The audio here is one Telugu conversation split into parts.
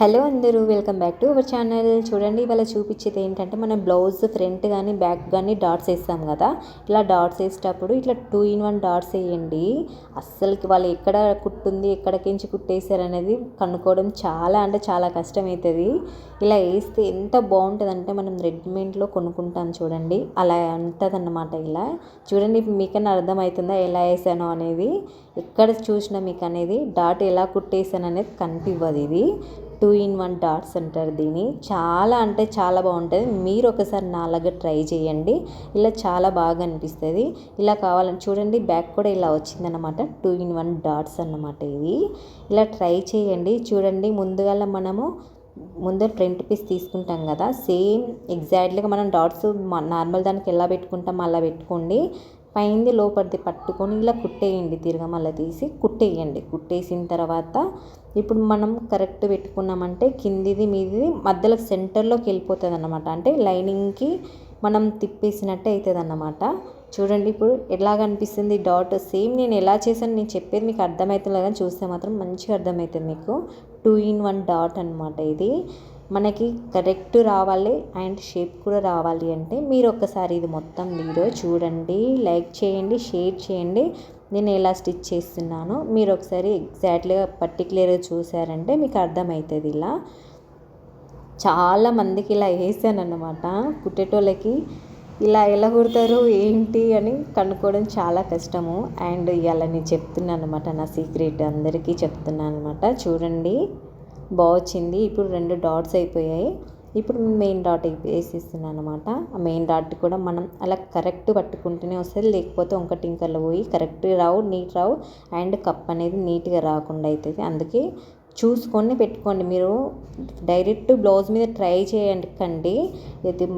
హలో అందరూ welcome back to our channel. చూడండి ఇవాళ చూపించేది ఏంటంటే మనం బ్లౌజ్ ఫ్రంట్ కానీ బ్యాక్ కానీ డాట్స్ వేస్తాం కదా. ఇలా డాట్స్ వేసేటప్పుడు ఇట్లా టూ ఇన్ వన్ డాట్స్ వేయండి. అస్సలకి వాళ్ళు ఎక్కడ కుట్టుంది ఎక్కడికించి కుట్టేశారు అనేది కనుక్కోవడం చాలా అంటే చాలా కష్టమవుతుంది ఇలా వేస్తే ఎంత బాగుంటుందంటే మనం రెడీమేడ్లో కొనుక్కుంటాం చూడండి. అలా ఉంటుందన్నమాట ఇలా. చూడండి మీకన్నా అర్థమవుతుందా ఎలా వేసానో అనేది. ఎక్కడ చూసినా మీకు అనేది డాట్ ఎలా కుట్టేసాను అనేది కనిపివ్వదు ఇది. టూ ఇన్ వన్ డాట్స్ అంటారు దీన్ని చాలా అంటే చాలా బాగుంటుంది. మీరు ఒకసారి నాలాగా ట్రై చేయండి. ఇలా చాలా బాగా అనిపిస్తుంది. ఇలా కావాలని చూడండి బ్యాక్ కూడా ఇలా వచ్చిందనమాట టూ ఇన్ వన్ డాట్స్ అన్నమాట ఇది. ఇలా ట్రై చేయండి. చూడండి ముందుగా మనము ముందు ఫ్రంట్ పీస్ తీసుకుంటాం కదా. సేమ్ ఎగ్జాక్ట్లీగా మనం డాట్స్ నార్మల్ దానికి ఎలా పెట్టుకుంటాం అలా పెట్టుకోండి. పైంది లోపలిది పట్టుకొని ఇలా కుట్టేయండి. తిరగమల్ల తీసి కుట్టేయండి. కుట్టేసిన తర్వాత ఇప్పుడు మనం కరెక్ట్ పెట్టుకున్నామంటే కిందిది మీది మధ్యలో సెంటర్లోకి వెళ్ళిపోతుంది అన్నమాట అంటే లైనింగ్కి మనం తిప్పేసినట్టే అవుతుంది అన్నమాట చూడండి ఇప్పుడు ఎలాగ అనిపిస్తుంది డాట్. సేమ్ నేను ఎలా చేశాను నేను చెప్పేది మీకు అర్థమవుతుంది కానీ చూస్తే మాత్రం మంచిగా అర్థమవుతుంది మీకు. టూ ఇన్ వన్ డాట్ అనమాట ఇది. మనకి కరెక్ట్ రావాలి అండ్ షేప్ కూడా రావాలి అంటే మీరు ఒక్కసారి ఇది మొత్తం వీడియో చూడండి లైక్ చేయండి షేర్ చేయండి. నేను ఎలా స్టిచ్ చేస్తున్నానో మీరు ఒకసారి ఎగ్జాక్ట్లీగా పర్టికులర్గా చూసారంటే మీకు అర్థమవుతుంది ఇలా. చాలా మందికి ఇలా వేసాను అన్నమాట కుట్టేటోళ్ళకి ఇలా ఎలా కుడతారు ఏంటి అని కనుక్కోవడం చాలా కష్టము. అండ్ ఇలా నేను చెప్తున్నాను అనమాట నా సీక్రెట్ అందరికీ చెప్తున్నాను అనమాట చూడండి. బాగొచ్చింది. ఇప్పుడు రెండు డాట్స్ అయిపోయాయి. ఇప్పుడు మెయిన్ డాట్ వేసిస్తున్నాను అనమాట ఆ మెయిన్ డాట్ కూడా మనం అలా కరెక్ట్ పట్టుకుంటూనే వస్తుంది. లేకపోతే ఒక టింకర్లో పోయి కరెక్ట్ రావు నీట్ రావు. అండ్ కప్ అనేది నీట్గా రాకుండా అవుతుంది అందుకే చూసుకొని పెట్టుకోండి. మీరు డైరెక్ట్ బ్లౌజ్ మీద ట్రై చేయండి. కండి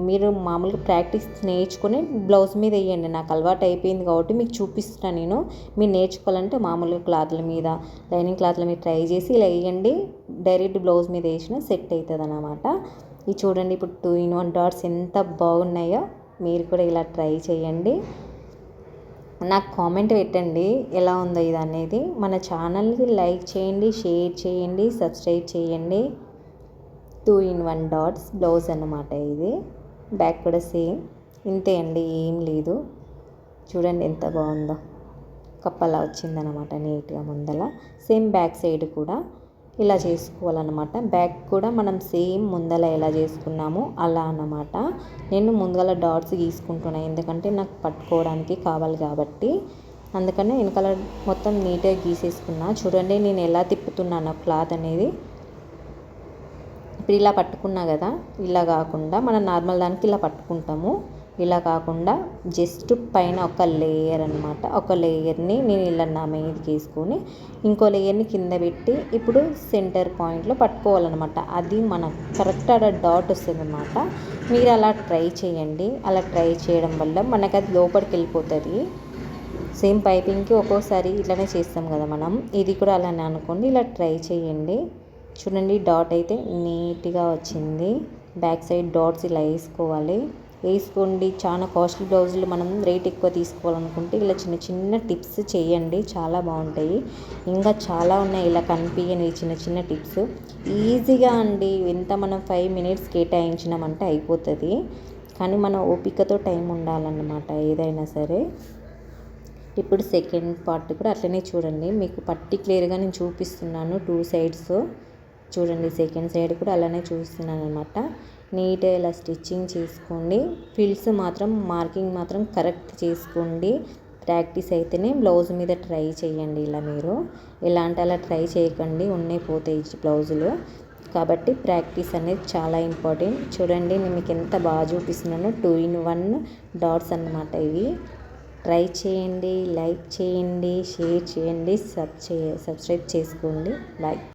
మీరు మామూలుగా ప్రాక్టీస్ నేర్చుకొని బ్లౌజ్ మీద వేయండి. నాకు అలవాటు అయిపోయింది కాబట్టి మీకు చూపిస్తున్నాను నేను. మీరు నేర్చుకోవాలంటే మామూలుగా క్లాత్ల మీద లైనింగ్ క్లాత్ల మీద ట్రై చేసి ఇలా వేయండి. డైరెక్ట్ బ్లౌజ్ మీద వేసిన సెట్ అవుతుంది అన్నమాట ఇది చూడండి ఇప్పుడు టూ ఇన్ వన్ డాట్స్ ఎంత బాగున్నాయో మీరు కూడా ఇలా ట్రై చేయండి. నాకు కామెంట్ పెట్టండి. ఎలా ఉందో ఇది అనేది. మన ఛానల్కి లైక్ చేయండి షేర్ చేయండి సబ్స్క్రైబ్ చేయండి. Two in one dots blouse అన్నమాట ఇది. బ్యాక్ కూడా సేమ్. ఇంతే అండి ఏం లేదు. చూడండి ఎంత బాగుందో. కప్పలా వచ్చిందనమాట నీట్గా ముందల. సేమ్ బ్యాక్ సైడ్ కూడా. ఇలా చేసుకోవాలన్నమాట. బ్యాక్ కూడా మనం సేమ్ ముందల ఎలా చేసుకున్నామో అలా అన్నమాట. నేను ముందల డాట్స్ గీసుకుంటున్నాను ఎందుకంటే నాకు పట్టుకోవడానికి కావాలి కాబట్టి. అందుకనే వెనకాల మొత్తం నీట్గా గీసేసుకున్నా. చూడండి నేను ఎలా తిప్పుతున్నాను క్లాత్ అనేది. ఇప్పుడు ఇలా పట్టుకున్నా కదా. ఇలా కాకుండా మనం నార్మల్ దానికి ఇలా పట్టుకుంటాము. ఇలా కాకుండా జస్ట్ పైన ఒక లేయర్ అనమాట ఒక లేయర్ని నేను ఇలా నా మీదకి వేసుకొని ఇంకో లేయర్ని కింద పెట్టి ఇప్పుడు సెంటర్ పాయింట్లో పట్టుకోవాలన్నమాట. అది మన కరెక్ట్ అక్కడ డాట్ వస్తుంది అనమాట మీరు అలా ట్రై చేయండి. అలా ట్రై చేయడం వల్ల మనకు అది లోపలికి వెళ్ళిపోతుంది. సేమ్ పైపింగ్కి ఒక్కోసారి ఇట్లానే చేస్తాం కదా మనం. ఇది కూడా అలానే అనుకోండి. ఇలా ట్రై చేయండి. చూడండి డాట్ అయితే నీట్గా వచ్చింది. బ్యాక్ సైడ్ డాట్స్ ఇలా వేసుకోవాలి. వేసుకోండి. చాలా కాస్ట్లీ బ్లౌజులు మనం రేట్ ఎక్కువ తీసుకోవాలనుకుంటే ఇలా చిన్న చిన్న టిప్స్ చేయండి. చాలా బాగుంటాయి. ఇంకా చాలా ఉన్నాయి ఇలా కనిపించని చిన్న చిన్న టిప్స్. ఈజీగా అండి. ఎంత మనం ఫైవ్ మినిట్స్ కేటాయించినామంటే అయిపోతుంది. కానీ మన ఓపికతో టైం ఉండాలన్నమాట ఏదైనా సరే. ఇప్పుడు సెకండ్ పార్ట్ కూడా అట్లనే చూడండి. మీకు పర్టిక్యులర్గా నేను చూపిస్తున్నాను. టూ సైడ్స్ చూడండి. సెకండ్ సైడ్ కూడా అలానే చూస్తున్నాను అనమాట నీట్గా ఇలా స్టిచ్చింగ్ చేసుకోండి. ఫిల్స్ మాత్రం మార్కింగ్ మాత్రం కరెక్ట్ చేసుకోండి. ప్రాక్టీస్ అయితేనే బ్లౌజ్ మీద ట్రై చేయండి ఇలా మీరు. ఇలాంటి అలా ట్రై చేయకండి. ఉన్నాయి పోతాయి బ్లౌజులు. కాబట్టి ప్రాక్టీస్ అనేది చాలా ఇంపార్టెంట్. చూడండి నేను మీకు ఎంత బాగా చూపిస్తున్నాను టూ ఇన్ వన్ డాట్స్ అన్నమాట ఇవి. ట్రై చేయండి లైక్ చేయండి షేర్ చేయండి సబ్ చే సబ్స్క్రైబ్ చేసుకోండి. బాయ్.